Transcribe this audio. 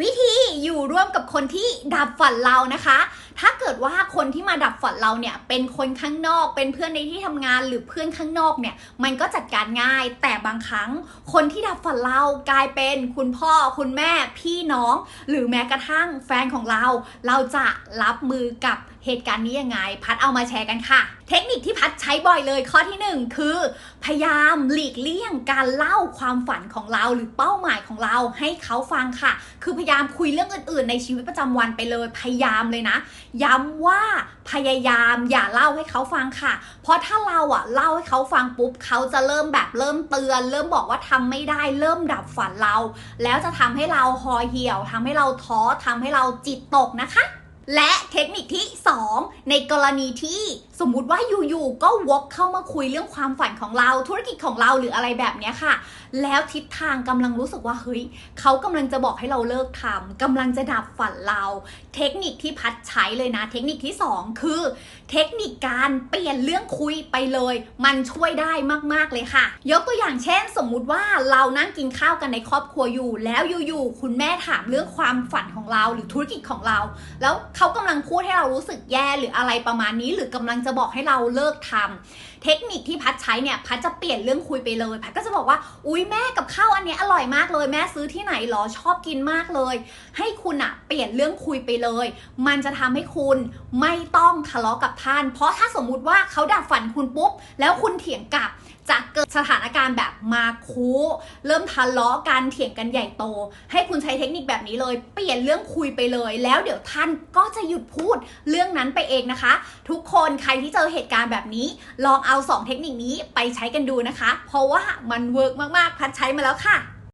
วิธีอยู่ร่วมกับคนที่ดับฝันเรานะคะ ถ้าเกิดว่าคนที่มาดับฝันเราเนี่ยเป็นคนข้างนอก เป็นเพื่อนในที่ทำงานหรือเพื่อนข้างนอกเนี่ยมันก็จัดการง่าย แต่บางครั้งคนที่ดับฝันเรากลายเป็นคุณพ่อคุณแม่พี่น้อง หรือแม้กระทั่งแฟนของเรา เราจะรับมือกับเหตุการณ์นี้ยังไง พัดเอามาแชร์กันค่ะ เทคนิคที่พัด ช้บ่อยเลยข้อที่หนึ่งคือ พยายามหลีกเลี่ยงการเล่าความฝันของเราหรือเป้าหมายของเราให้เขาฟังค่ะ คือพยายามคุยเรื่องอื่น ๆ ในชีวิตประจำวันไปเลย พยายามเลยนะ ย้ำว่าพยายามอย่าเล่าให้เขาฟังค่ะ เพราะถ้าเราอะเล่าให้เขาฟังปุ๊บเขาจะเริ่มแบบเริ่มเตือน เริ่มบอกว่าทำไม่ได้เริ่มดับฝันเรา แล้วจะทำให้เราหอเหี่ยวทำให้เราท้อทำให้เราจิตตกนะคะ และเทคนิคที่ 2 ในกรณีที่สมมุติว่าอยู่ๆก็วกเข้ามาคุยเรื่องความฝันของเราธุรกิจของเราหรืออะไรแบบนี้ค่ะ แล้วทิศทางกำลังรู้สึกว่าเฮ้ยเขากำลังจะบอกให้เราเลิกทำกำลังจะดับฝันเรา เทคนิคที่พัดใช้เลยนะ เทคนิคที่ 2 คือ เทคนิคการเปลี่ยนเรื่องคุยไปเลย มันช่วยได้มากๆเลยค่ะ ยกตัวอย่างเช่น สมมุติว่าเรานั่งกินข้าวกันในครอบครัวอยู่ แล้วอยู่ๆคุณแม่ถามเรื่องความฝันของเราหรือธุรกิจของเราแล้วเขากำลังพูดให้เรารู้สึกแย่หรืออะไรประมาณนี้ หรือกำลังจะบอกให้เราเลิกทำเทคนิคที่พัดใช้เนี่ยพัดจะเปลี่ยนเรื่องคุยไปเลยพัดก็จะบอกว่าอุ้ยแม่กับข้าวอันนี้อร่อยมากเลยแม่ซื้อที่ไหนหรอชอบกินมากเลย ให้คุณอะเปลี่ยนเรื่องคุยไปเลย มันจะทำให้คุณไม่ต้องทะเลาะกับท่าน เพราะถ้าสมมุติว่าเขาดับฝันคุณปุ๊บแล้วคุณเถียงกลับจะเการแบบมาคูเริ่มทะเลาะกันเถียงกันใหญ่โต ให้คุณใช้เทคนิคแบบนี้เลย เปลี่ยนเรื่องคุยไปเลย แล้วเดี๋ยวท่านก็จะหยุดพูดเรื่องนั้นไปเองนะคะ ทุกคนใครที่เจอเหตุการณ์แบบนี้ ลองเอา 2 เทคนิคนี้ไปใช้กันดูนะคะ เพราะว่ามันเวิร์กมากๆ พัดใช้มาแล้วค่ะ